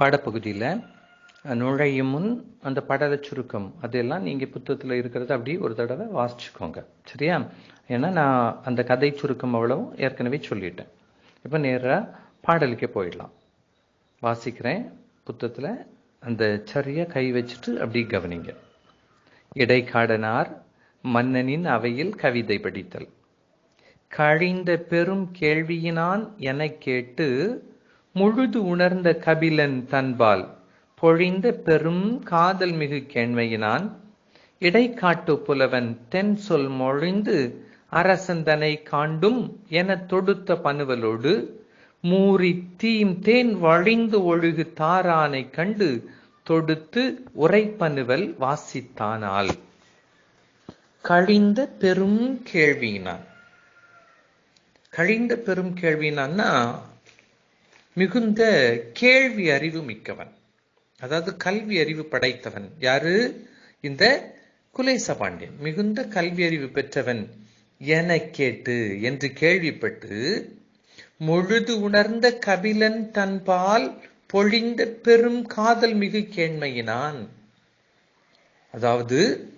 பாடப்பகுதியில் நுழையும் முன் அந்த படல சுருக்கம் அதெல்லாம் நீங்கள் புத்தகத்தில் இருக்கிறத அப்படி ஒரு தடவை வாசிச்சுக்கோங்க. சரியா? ஏன்னா நான் அந்த கதை சுருக்கம் அவ்வளவும் ஏற்கனவே சொல்லிட்டேன். இப்போ நேராக பாடலுக்கே போயிடலாம். வாசிக்கிறேன் புத்தகத்தில் அந்த சரியை கை வச்சுட்டு அப்படி கவனிங்க. இடைக்காடனார் மன்னனின் அவையில் கவிதை படித்தல். கழிந்த பெரும் கேள்வியினான் என கேட்டு முழுது உணர்ந்த கபிலன் தன்பால் பொழிந்த பெரும் காதல் மிகு கேண்மையினான். இடைக்காட்டு புலவன் தென் சொல் மொழிந்து அரசந்தனை காண்டும் என தொடுத்த பனுவலோடு மூறி தீம் தேன் வழிந்து ஒழுகு தாரானை கண்டு தொடுத்து உரைப்பனுவல் வாசித்தானால் கழிந்த பெரும் கேள்வியினான். கழிந்த பெரும் கேள்வினான்னா மிகுந்த கேள்வி அறிவு மிக்கவன். அதாவது கல்வி அறிவு படைத்தவன். யாரு? இந்த குலேச பாண்டியன் மிகுந்த கல்வி அறிவு பெற்றவன் என கேட்டு என்று கேள்விப்பட்டு முழுது உணர்ந்த கபிலன் தன்பால் பொழிந்த பெரும் காதல் மிகு கேண்மையினான். அதாவது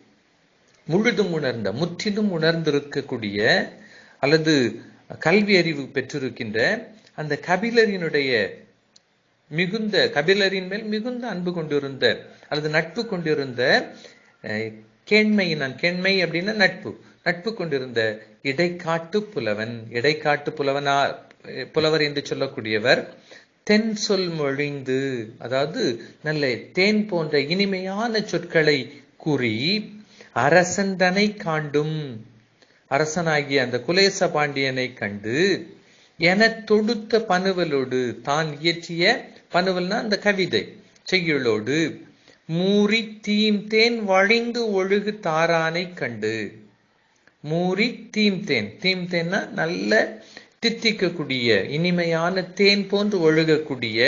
முழுதும் உணர்ந்த முற்றிலும் உணர்ந்திருக்கக்கூடிய அல்லது கல்வி அறிவு பெற்றிருக்கின்ற அந்த கபிலரினுடைய மிகுந்த கபிலரின் மேல் மிகுந்த அன்பு கொண்டிருந்த அல்லது நட்பு கொண்டிருந்த கேண்மையினான் கேண்மை அப்படின்னா நட்பு. நட்பு கொண்டிருந்த இடைக்காட்டு புலவன் இடைக்காட்டு புலவனா புலவர் என்று சொல்லக்கூடியவர் தென் சொல் மொழிந்து அதாவது நல்ல தேன் போன்ற இனிமையான சொற்களை கூறி அரசந்தனை காண்டும். அரசனாகிய அந்த குலேச பாண்டியனை கண்டு என தொடுத்த பனுவலோடு தான் இயற்றிய பனுவல்னா அந்த கவிதை செய்யுளோடு. மூறி தீம் தேன் வழிந்து ஒழுகு தாரானை கண்டு. மூறி தீம் தேன். தீம் தேன்னா நல்ல தித்திக்கக்கூடிய இனிமையான தேன் போன்று ஒழுகக்கூடிய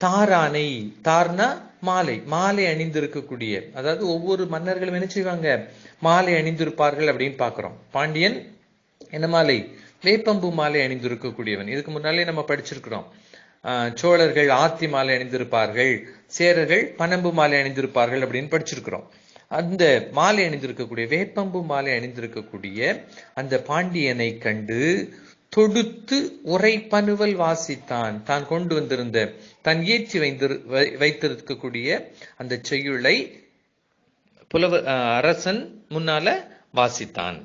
தாரானை தார்னா மாலை. மாலை அணிந்திருக்கக்கூடிய அதாவது ஒவ்வொரு மன்னர்களும் என்ன செய்வாங்க? மாலை அணிந்திருப்பார்கள் அப்படின்னு பாக்குறோம் பாண்டியன் என்ன மாலை? வேப்பம்பு மாலை அணிந்திருக்கக்கூடியவன். இதுக்கு முன்னாலே நம்ம படிச்சிருக்கிறோம். சோழர்கள் ஆத்தி மாலை அணிந்திருப்பார்கள் சேரர்கள் பனம்பு மாலை அணிந்திருப்பார்கள் அப்படின்னு படிச்சிருக்கிறோம். அந்த மாலை அணிந்திருக்கக்கூடிய வேப்பம்பு மாலை அணிந்திருக்கக்கூடிய அந்த பாண்டியனை கண்டு தொடுத்து உரை பனுவல் வாசித்தான். தான் கொண்டு வந்திருந்த தான் ஏற்றி வைத்திரு வைத்திருக்கக்கூடிய அந்த செய்யுளை புலவ அரசன் முன்னால வாசித்தான்.